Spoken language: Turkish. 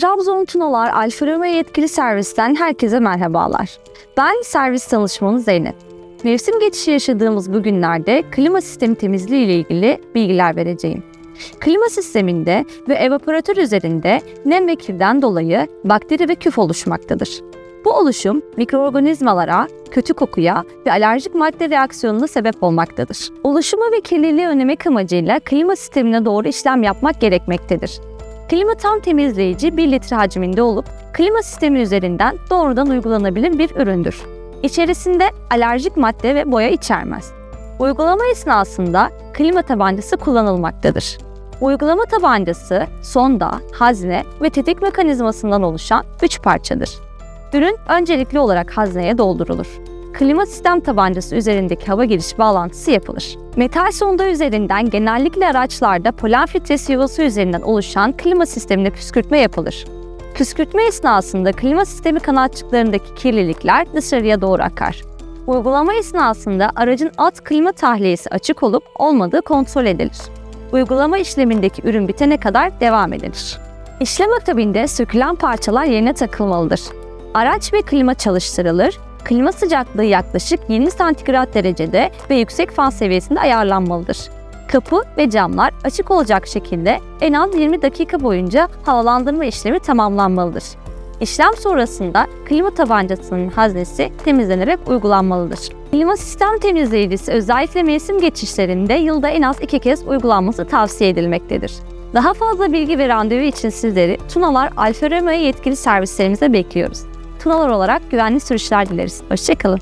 Trabzon Tunalar Alfa Romeo yetkili servisten herkese merhabalar. Ben servis danışmanı Zeynep. Mevsim geçişi yaşadığımız bu günlerde klima sistemi temizliği ile ilgili bilgiler vereceğim. Klima sisteminde ve evaporatör üzerinde nem ve kirden dolayı bakteri ve küf oluşmaktadır. Bu oluşum mikroorganizmalara, kötü kokuya ve alerjik madde reaksiyonuna sebep olmaktadır. Oluşumu ve kirliliği önlemek amacıyla klima sistemine doğru işlem yapmak gerekmektedir. Klima tam temizleyici 1 litre hacminde olup klima sistemi üzerinden doğrudan uygulanabilir bir üründür. İçerisinde alerjik madde ve boya içermez. Uygulama esnasında klima tabancası kullanılmaktadır. Uygulama tabancası, sonda, hazne ve tetik mekanizmasından oluşan 3 parçadır. Ürün öncelikli olarak hazneye doldurulur. Klima sistem tabancası üzerindeki hava giriş bağlantısı yapılır. Metal sonda üzerinden genellikle araçlarda polen filtresi yuvası üzerinden oluşan klima sistemine püskürtme yapılır. Püskürtme esnasında klima sistemi kanatçıklarındaki kirlilikler dışarıya doğru akar. Uygulama esnasında aracın alt klima tahliyesi açık olup olmadığı kontrol edilir. Uygulama işlemindeki ürün bitene kadar devam edilir. İşlem akabinde sökülen parçalar yerine takılmalıdır. Araç ve klima çalıştırılır, klima sıcaklığı yaklaşık 20 santigrat derecede ve yüksek fan seviyesinde ayarlanmalıdır. Kapı ve camlar açık olacak şekilde en az 20 dakika boyunca havalandırma işlemi tamamlanmalıdır. İşlem sonrasında klima tabancasının haznesi temizlenerek uygulanmalıdır. Klima sistem temizleyicisi özellikle mevsim geçişlerinde yılda en az iki kez uygulanması tavsiye edilmektedir. Daha fazla bilgi ve randevu için sizleri Tunalar Alfa Romeo yetkili servislerimize bekliyoruz. Tunalar olarak güvenli sürüşler dileriz. Hoşçakalın.